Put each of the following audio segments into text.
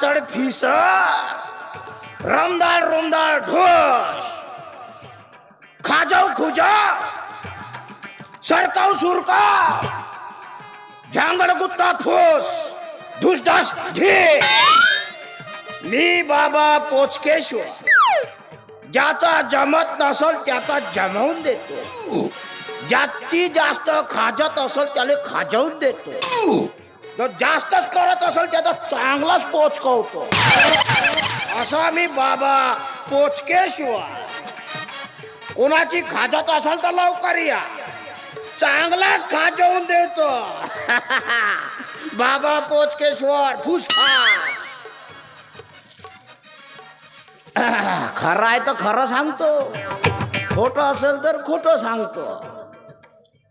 फासड फिस रमदार रुमदार ढोस. खाजाव खुजा सरकाव सुरका झांगड गुत्ता ठोस धुसडास घे मी बाबा पोचकेश्वर. ज्याचा जमत नसल त्याचा जमवून देतो. ज्याची जास्त खाजत असेल त्याला खाजवून देतो. जो जास्तच करत असेल त्याचा चांगलाच पोचकवतो असा मी बाबा पोचकेश्वर कोणाची खाजत असेल तर लवकर या. चांगलाच खाजवून देतो. बाबा पोचकेश्वर फुसफास. खरं आहे तर खरं सांगतो. खोटं असेल तर खोटं सांगतो.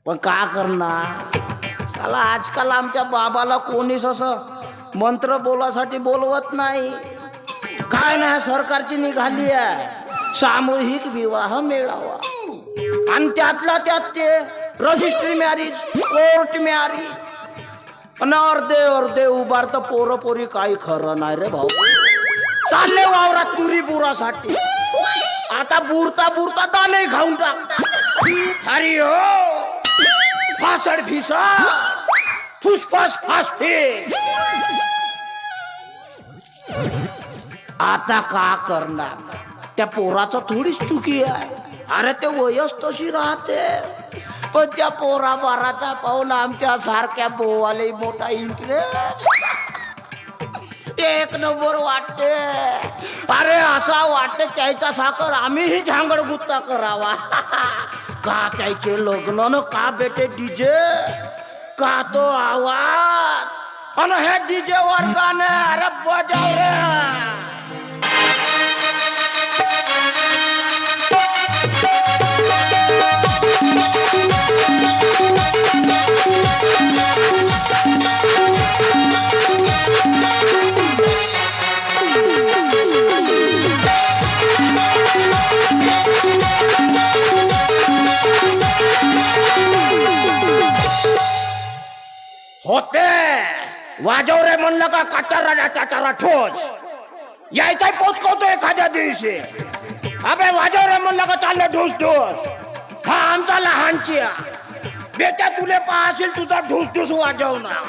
पण का करणार? त्याला आजकाल आमच्या बाबाला कोणीच असं मंत्र बोलासाठी बोलवत नाही. काय नाही सरकारची निघाली आहे. सामूहिक विवाह मेळावा. आणि त्यातला त्यात ते रजिस्ट्री मॅरेज कोर्ट मॅरेज अन अर्धे अर्धे उभारत पोरं पोरी काही खरं नाही रे भाऊ. चालले वावरात तुरी बुरासाठी. आता बुरता बुरता दाणे खाऊन टाक. अरे हो! फासड फिसा! फुसफास फासफे आता का करणार? त्या पोराचा थोडीच चुकी आहे. अरे ते वयस तशी राहते. पण त्या पोरा बाराचा पाऊल आमच्या सारख्या बोवाले मोठा इंटरेस्ट एक नंबर वाटते. अरे असा वाटते त्याचा साखर आम्हीही झांगड गुत्ता करावा. का त्याचे लग्न न का बेटे डीजे? का तो आवाज? अन हे डीजे वर गाणे अरे बजाव रे होते. वाजव रे म्हणलं का कटारा टाटारा ठोस. यायचा पोचकवतो एखाद्या दिवशी. अबे वाजव रे म्हणलं का चाललं ढोस ढोस हा आमचा लहानची बेटा तुले पाहशील तुझा ढोस ढोस वाजवणार.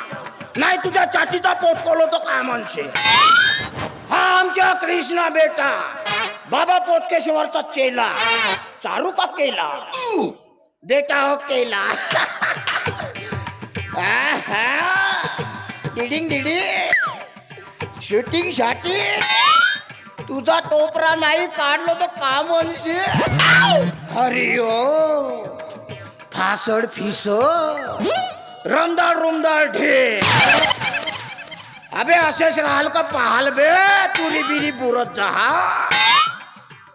नाही तुझ्या चाटीचा पोचकवलो तो काय म्हणशील हा आमच्या कृष्णा बेटा. बाबा पोचकेश्वरचा चेला. चारू का केला बेटा हो केला. डिडिंग डिडी शूटिंगसाठी तुझा टोपरा नाही काढलो तर का म्हणशील? अरे ओ फासड फिस रमदार रुमदार ढे अबे असेच राहाल का पाहाल बे? तुरी बिरी बुरत जा.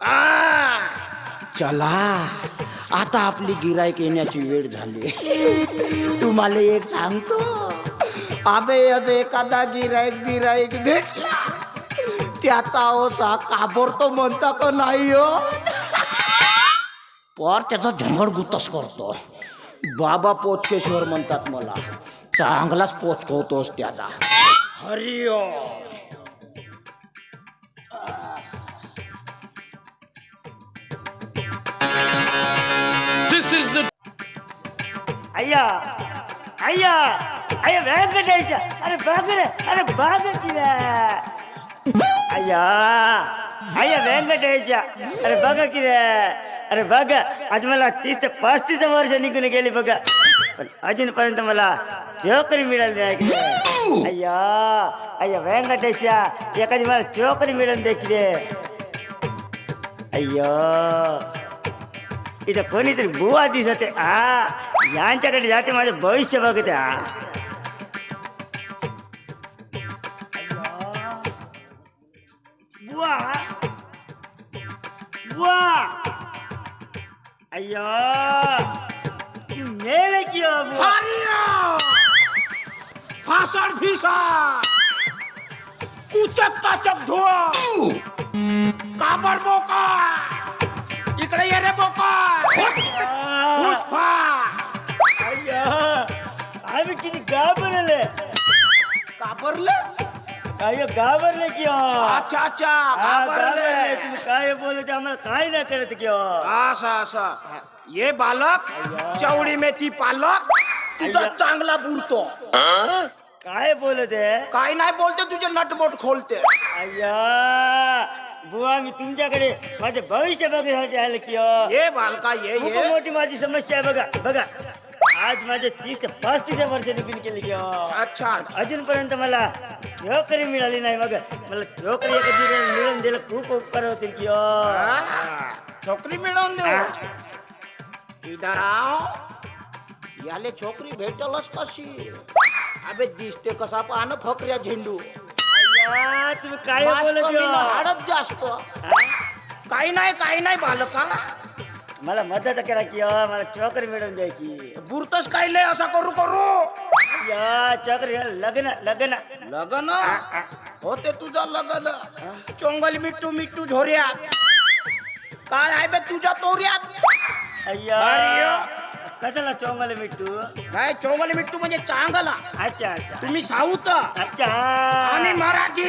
आ, चला. आता आपली गिरायक येण्याची वेळ झाली. तुम्हाला एक सांगतो. अबे याच एखादा गिरायक बिरायक भेटला. त्याचा ओसा काबरतो म्हणता का नाही हो? पर त्याचा झंगड गुतस करतो. बाबा पोचकेश्वर म्हणतात मला चांगलाच पोचकवतोस त्याचा. हरिओ ஐயா ஐயா ஐயா வெங்கடேஷ அரே பாக்குற அரே பாக்குற ஐயா ஐயா வெங்கடேಶ அரೇ ಬಾಗಾಕಿದ ಅರೆ ಬಾಗ ಅದು ಮಲ್ಲ ತೀರ್ಥ ಪಾಸ್ತಿತ ವರ್ಷ ನಿಂಕು ಕೇಳಿ ಬಾಗ ಅಜಿನ ಪರಂತ ಮಲ್ಲ ಚೋಕರಿ ಮೀಡಲ್ ಅಯ್ಯಾ ಅಯ್ಯ ವೆಂಕಟೇಶ ಯಾಕಂದ್ರೆ ಮಲ್ಲ ಚೋಕರಿ ಮೀಡಲ್ ದೇಕಿದೆ ಅಯ್ಯೋ इथं कोणीतरी बुवा दिसते। हा यांच्याकडे जाते माझं भविष्य बघते हा बुवा। बुवा। अय्यो। मेले की बुवा। हरिओ फिसा कुचक ताचक धुव काबर बोका। इकडे ये रे बोका। पुष्पा। अय्यो आम्ही किती घाबरले. काबरले अय्या घाबरले की हो. अच्छा अच्छा हा, घाबरले. घाबरले. तुम्ही काय बोलत आम्हाला काय नाही कळत की हो. असं असं. ये बालक चवळी मेथी पालक तुझा अय्या. चांगला बुडतो. काय बोलत आहे काय नाही बोलते तुझे नटबोट खोलते. अय्या. बुवा मी तुमच्याकडे माझे भविष्य बघण्यासाठी आले की हो. ये बालका ये खूप ये मोठी माझी समस्या आहे बघा बघा आज माझे तीस ते पस्तीस वर्ष निघून गेले की हो. अच्छा अच्छा. अजूनपर्यंत मला नोकरी मिळाली नाही मग मला नोकरी एखादी मिळून दिलं खूप उपकार होतील की हो. हा, छोकरी मिळवून देऊ इधर आओ याले छोकरी भेटलच कशी अबे दिसते कसा पाहणं फकऱ्या झेंडू अय्या, तुम्ही काय बोलत हो? न हाडच जास्त? काही नाही काही नाही बालका. मला मदत करा की हो, मला चोकरी मिळवून द्यायची बुरतच काय लय असा करू करू. या चोकरी लग्न लग्न. लग्न? होते तुझं लग्न. चोंगल मिट्टू मिट्टू झोऱ्यात. काय आहे बे तुझ्या तोऱ्यात? अय्या. अय्या. कशाला चोंगल मिठू काय चोंगल मिट्टू म्हणजे चांगला. अच्छा अच्छा. तुम्ही साऊथ? अच्छा. आम्ही मराठी.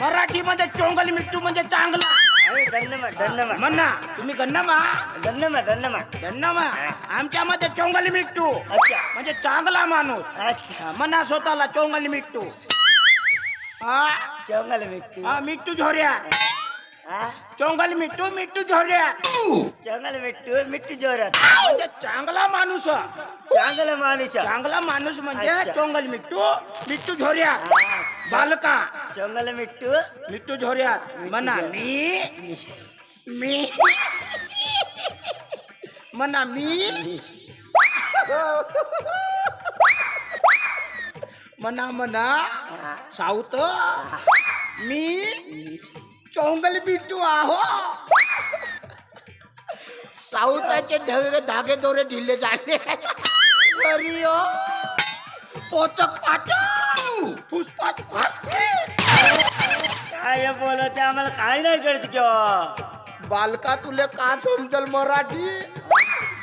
मराठी मध्ये चोंगल मिट्टू म्हणजे चांगला. अरे धन्यवाद धन्यवाद. म्हणा तुम्ही गन्नामा? धन्यवाद धन्यवाद. गन्नामा? आमच्या मध्ये चोंगल मिट्टू. अच्छा. म्हणजे चांगला माणूस. अच्छा. म्हणा स्वतःला चोंगल मिट्टू. हा? चोंगल मिठू हा, मिट्टू झोऱ्या चोंगल मिट्टू मिट्टू झोऱ्या. चोंगल मिठू मिठू जोरात. म्हणजे चांगला माणूस. चांगला माणूस. चांगला माणूस म्हणजे. चोंगल मिट्टू मिट्टू झोऱ्या. हा, बालका. चोंगल मिठू मिट्टू झोऱ्यात म्हणा मी. मी. म्हणा मी. म्हणा म्हणा साऊथ मी. चोंगल बिट्टू आहो. साऊथाचे ढगे धागे दोरे ढिल्ले झाले. अरे ओ. पोचक पाचक पुष्पाच फाटके काय बोलत आम्हाला काय नाही कळत किंवा बालका तुले का समजल मराठी?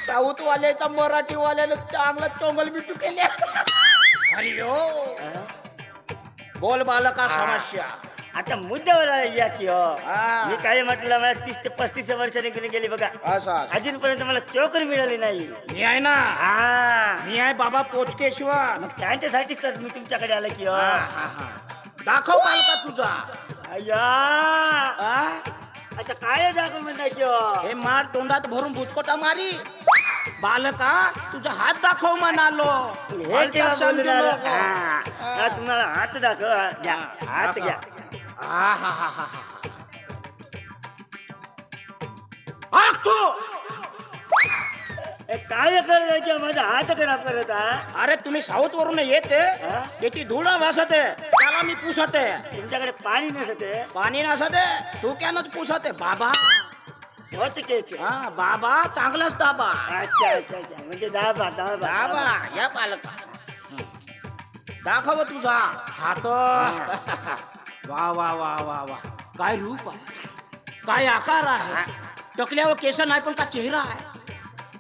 साऊथ वाल्याचा मराठी वाल्याने चांगला चोंगल बिटू केले. अरे ओ. बोल बालका समस्या. आता मुद्द्यावर या की हो. हा. मी काय म्हटलं मला तीस ते पस्तीस वर्ष निघून गेली बघा. असा अजूनपर्यंत मला चोकरी मिळाली नाही. मी आहे ना. हा. मी आहे बाबा पोचकेश्वर मग त्यांच्यासाठीच तर मी तुमच्याकडे आलो की हो. हा, हा, हा. दाखव बालका तुझा. अय्या. हा? आता काय दाखव म्हणता की हो? हे मार तोंडात भरून बुचकोटा मारी. बालका तुझा हात दाखव म्हणालो. हे केव्हा बोलणार. हा. हा, तुम्हाला हात दाखव. हा, घ्या. हात घ्या. हा, हा, हा, हा, हा. हाक तू! हे काय आहे माझा हात खराब करत हा अरे तुम्ही साऊथ वरून येते. हा? त्याची धूळ वासते त्याला मी पुसते. तुमच्याकडे पाणी नसते. पाणी नसते. धुक्यानच पुसते. बाबा. होत केच हा बाबा चांगलाच दाबा. अच्छा अच्छा अच्छा. म्हणजे दाबा दाबा. दाबा या पालका दाखव तुझा हात. वा वा वा वा वा. काय रूप आहे? काय आकार आहे? टकल्यावर केस नाही पण का चेहरा आहे?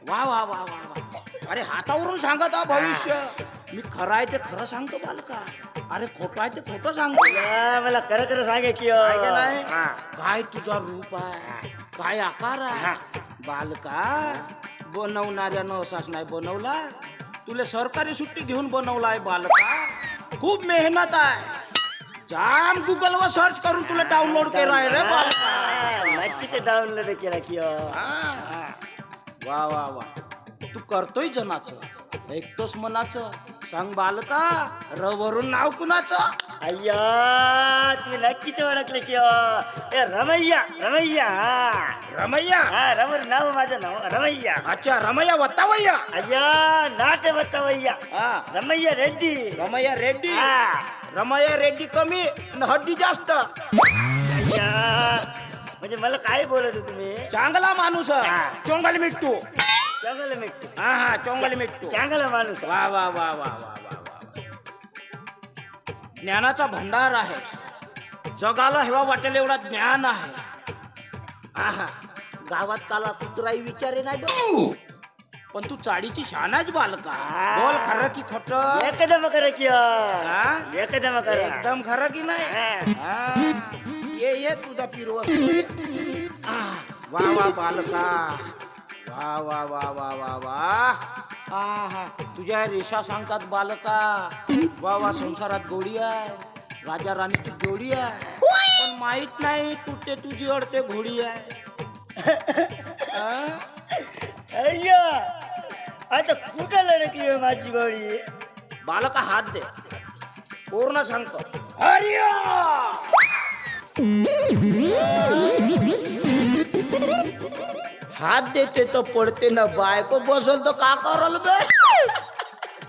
वा वा वा वा वा. अरे हातावरून सांगत हा भविष्य. मी खरं आहे ते खरं सांगतो बालका. अरे खोटं आहे ते खोटं सांगतो. मला खरं खरं सांगा की हो. काय? हा. काय तुझा रूप आहे? काय आकार आहे? बालका बनवणाऱ्यानं असाच नाही बनवला. तुला सरकारी सुट्टी घेऊन बनवलाय बालका. खूप मेहनत आहे. जाम गुगल वर सर्च करून तुला डाउनलोड केलं आहे रे ते डाउनलोड केला की हो. वा वा वा. तू करतोय जनाचं. ऐकतोस मनाचं. सांग बालका र वरून नाव कुणाचं? अय्या तुम्ही नक्कीच ओळखले की हो. ए रमैया रमैया हा. रमैया? हा रमर नाव माझं नाव रमैया. अच्छा रमैया वत्तावय्या अय्या नाट बत्तावय्या हा. रमैया रेड्डी. रमैया रेड्डी? हा. रमैया रेड्डी कमी आणि हड्डी जास्त. म्हणजे मला काय बोलत तुम्ही? चांगला माणूस हा. चोंगल मिट्टू. चांगलं मिठू हा हा चोंगल मिट्टू. चांगला माणूस वा वा वा वा वा वा वा ज्ञानाचा भंडार आहे. जगाला हेवा वाटेल एवढा ज्ञान आहे. आहा. गावात काला कुत्राई विचारे नाही बघ पण तू चाडीची शानाच बालका. बोल खरं की खोट? एकदम खरं की हा? एकदम खरं. एकदम खरं की नाही? हा. ये ये तुझा पिरव. वा वा बालका. वा वा वा वा वा वा. हा हा. तुझ्या रेषा सांगतात बालका. वा वा संसारात गोडी आहे. राजा राणीची जोडी आहे. पण माहीत नाही कुठे तुझी अडते घोडी आहे. हा? अय्या. आता कुठं लढकली हो माझी गोळी बालका हात दे. पूर्ण सांगतो. हरिया हात देते तर पडते ना बायको बसल तर का करल बे?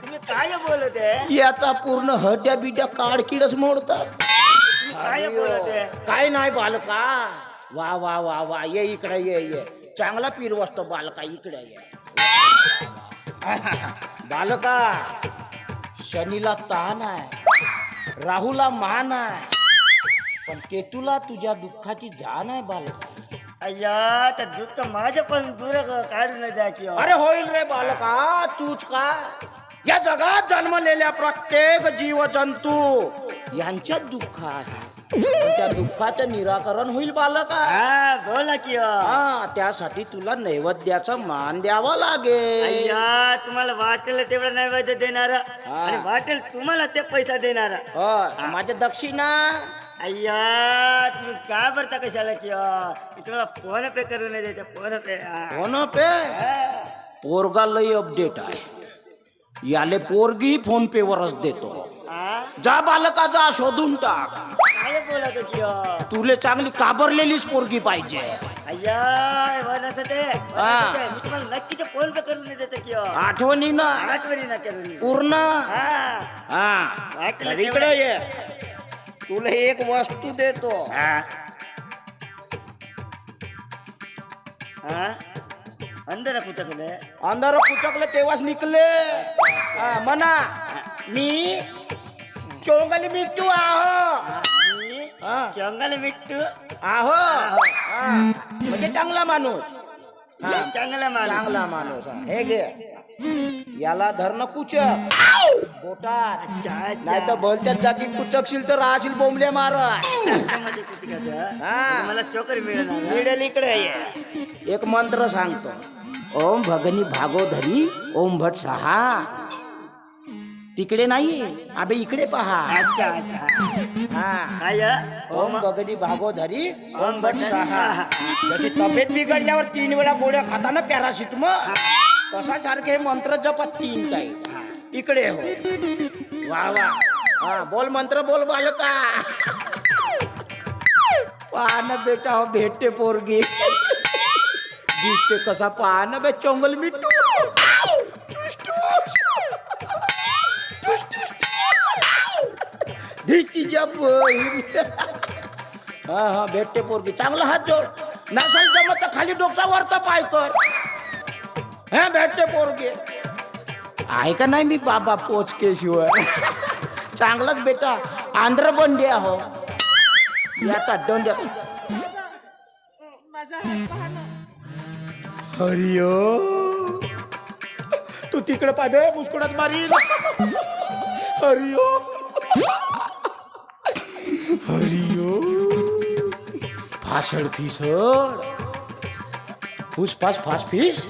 तुम्ही काय बोलत आहे? याचा पूर्ण हड्या बिड्या काडकिडच मोडतात. तुम्ही काय बोलत आहे? काय नाही बालका. वा वा वा वा. ये इकडे ये ये. चांगला पीर वसतो बालका इकडे ये. बालका शनीला ताण आहे राहुला मान आहे पण केतूला तुझ्या दुःखाची जाण आहे बालका. अय्या तर दुःख माझं पण दूर काढून द्या की हो. अरे होईल रे बालका तूच का? या जगात जन्मलेल्या प्रत्येक जीव जंतू यांच्यात दुःख आहे. त्या दुःखाचं निराकरण होईल बालका हा बोला की हो. हा त्यासाठी तुला नैवेद्याचा मान द्यावा लागेल अय्या तुम्हाला वाटेल तेवढं नैवेद्य देणार आणि वाटेल तुम्हाला ते पैसा देणार माझ्या दक्षिणा अय्या तुम्ही काय भरता कशाला की हो? मी तुम्हाला फोन पे करून देते फोन पे हा. हो ना पे हा. पोरगा लय अपडेट आहे याले पोरगी फोन पे वरच देतो? जा बालका जा शोधून टाक. काय बोलत की हो? तुले चांगली काबरलेलीच पोरगी पाहिजे. अय्या असं ते. हा. मी तुम्हाला नक्की ते फोन पे करून देते की हो. आठवणीनं. आठवणी ना करून पूर्ण. हा. हा. वाटलं तर इकडे ये. तुला एक वस्तू देतो. हा. हा? अंदर कुठं अंधार कुचकलं तेव्हाच निकले हा, म्हणा मी चोंगली मिट्टू आहो. मी हा. जंगल मिट्टू आहो. हा. म्हणजे चांगला माणूस. हा, चांगला माणूस. चांगला माणूस. हा. हे घे. याला धरणं कुचक. बोटात अच्छा नाही तर भलत्यात जागी कुचकशील तर राहशील बोंबले मार कसं? हा. मला चोकर मिळणार ना? मिळेल इकडे ये. एक मंत्र सांगतो. ओम भगनी भागोधरी ओम भट सहा. तिकडे नाही अबे इकडे पहा. अच्छा अच्छा. हा. काय ओम भगनी भागोधरी ओम भट सहा जशी तब्येत बिघडल्यावर तीन वेळा गोळ्या खाताना पॅरासिटम तसा सारखे हे. मंत्र जपत तीन काही इकडे हो. वा वा. हा बोल मंत्र बोल बालका. पाहणं बेटा हो भेटते पोरगी. दिसते कसा पाहणं बे चोंगल मिठू हा हा भेटते पोरगी. चांगला हात जोड. नसेल जमत तर खाली डोकसा वरता पाय कर. हा भेटते पोरगी. आहे का नाही मी बाबा पोचके शिवाय? चांगलाच बेटा. आंध्र बंदी आहो हो. याचा दंड. हरिओ तू तिकडे पाहिजे मुस्कुडात मारी हरिओ हरिओ फासड फिसड फुस फास फास फिस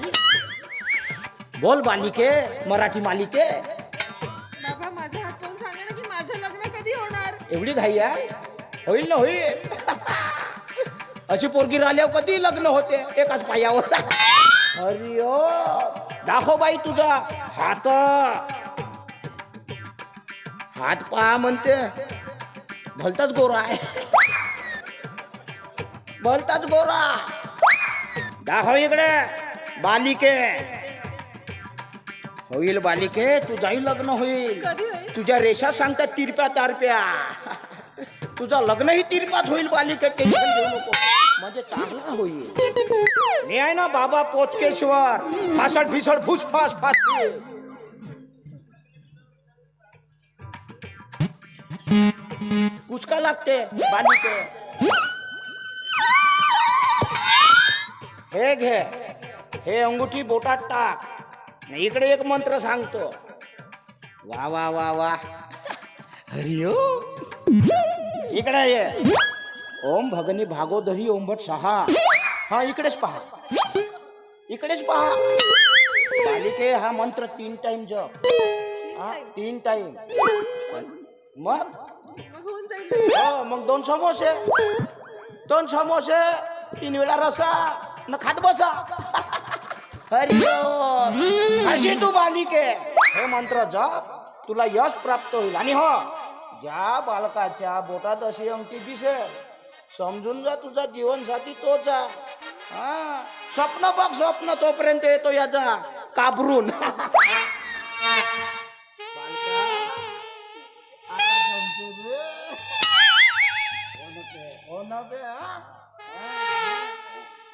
बोल बालिके मराठी मालिके। बाबा माझा हात पाहून सांगा ना की माझं लग्न कधी होणार? एवढी घाई आहे? होईल ना होईल. अशी पोरगी राहिल्यावर कधी लग्न होते? एकाच पायावर. हरिओ दाखव बाई तुझा हात. हात पहा म्हणते. भलताच गोरा आहे. भलताच गोरा. दाखव इकडे बालिके. होईल बालिके तुझाही लग्न होईल. तुझ्या रेषा सांगतात तिरप्या तारप्या. तुझं लग्नही तिरपात होईल बालिका टेन्शन घेऊ नको. म्हणजे चांगला होईल. मी आहे ना बाबा पोचकेश्वर. फासड फिसड फुसफास फास कुचका लागते बालिके हे घे. हे अंगुठी बोटात टाक. इकडे एक मंत्र सांगतो. वा वा वा वा. हरिओ इकडे ये. ओम भगनी भागोदरी ओंभट सहा. हा इकडेच पहा. इकडेच पहा. बालिके हा मंत्र तीन टाइम जप. हा तीन टाइम मग? हो मग दोन समोसे दोन समोसे तीन वेळा रसा न खात बसा. हरी अशी तू बालिके. हे मंत्र जप तुला यश प्राप्त होईल. आणि हो ज्या बालकाच्या बोटात अशी अंगठी दिसेल समजून जा तुझा जीवनसाथी तोच आहे. हा स्वप्न बघ स्वप्न तोपर्यंत येतो याचा काबरून. बे, हो ना बे, हा?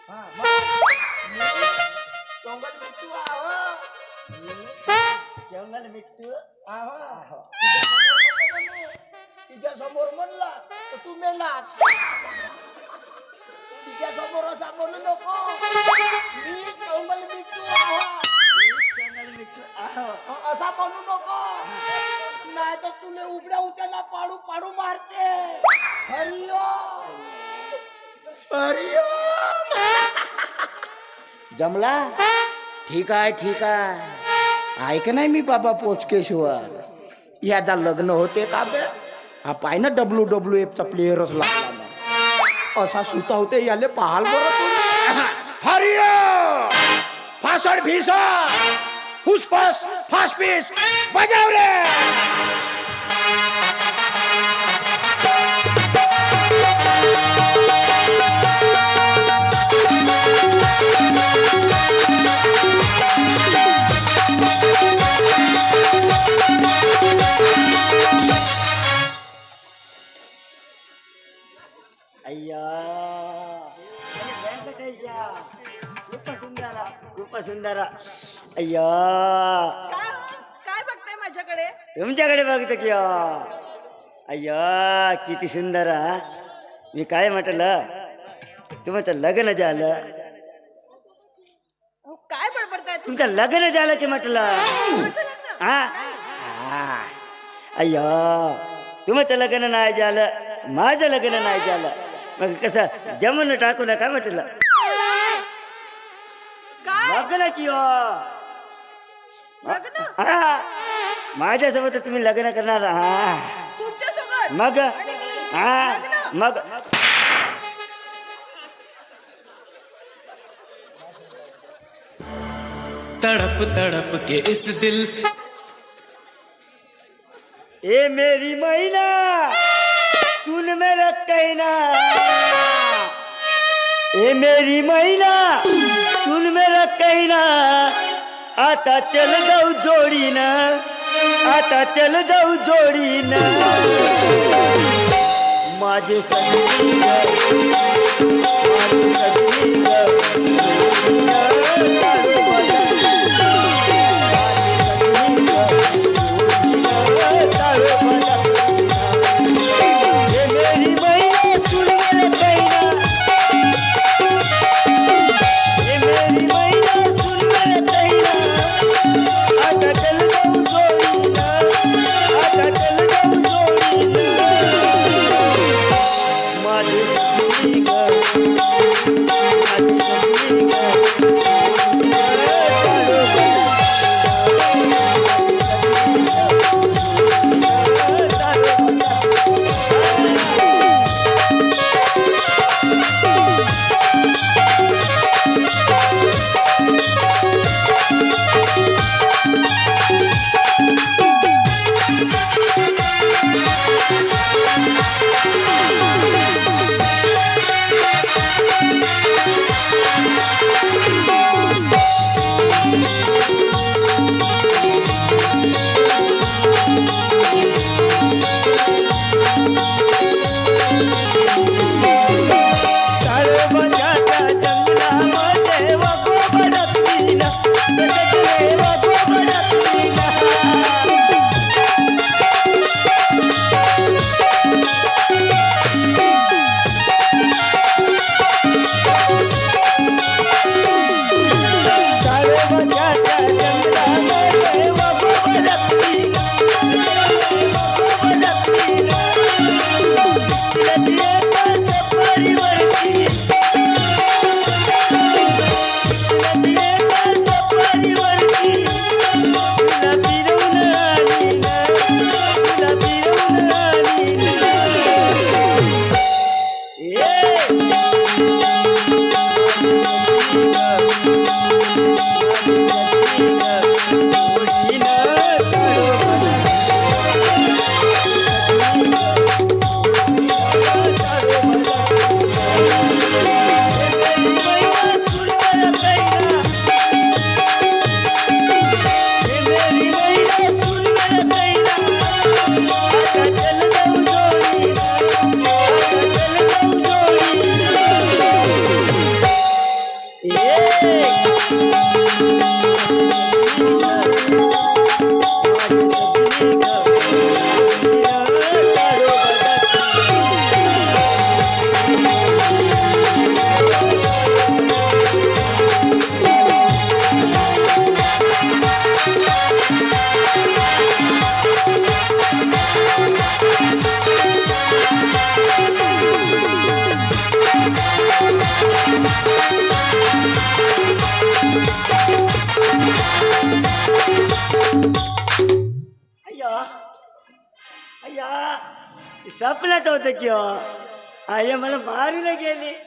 हा, हा, मग मी डोंगर बिट्टू आहो. जंगल मिट्टू आहो. तिच्या समोर नको म्हणू. तिच्या समोर म्हणला तर तू मेलाच तिच्या समोर असा म्हणू नको मी डोंगर बिट्टू नाही तर तुले उघड्या उद्याला पाडू पाडू मारते. हरिओ हरिओ जमला? ठीक आहे ठीक आहे ऐक नाही मी बाबा पोचकेश्वर. याचा लग्न होते का बे? हा पाय ना डब्ल्यू डब्ल्यू एफचा प्लेयरच लागला ना. असा सुता होते याले पाहाल बरं तुम्ही. हरिओ फासड भीसड फुसफास फासफीस. बजाव रे. सुंदर अय्या काय हो? काय बघताय माझ्याकडे तुमच्याकडे बघतो की हो. अय्या किती सुंदर हा. मी काय म्हटलं तुमचं लग्न झालं अहो, काय बडबडताय? तुमचं लग्न झालं की म्हटलं माझं लग्न? हा हा. अय्या तुमचं लग्न नाही झालं माझं लग्न नाही झालं मग कसं जमून टाकू नका म्हटलं लग्न की हो लग्न हा माझ्यासोबत तुम्ही लग्न करणार तुमच्या सोबत मग? आणि मी? हा लग्न? मग? तड़प तड़प के इस दिल। ए मेरी मैना सुन मेरा कहना। ए मेरी मैना सुन मेरा कहना। आता चल जाऊ जोडीना आता चल जाऊ जोडीना माझे सगळी माझे सगळी आई मला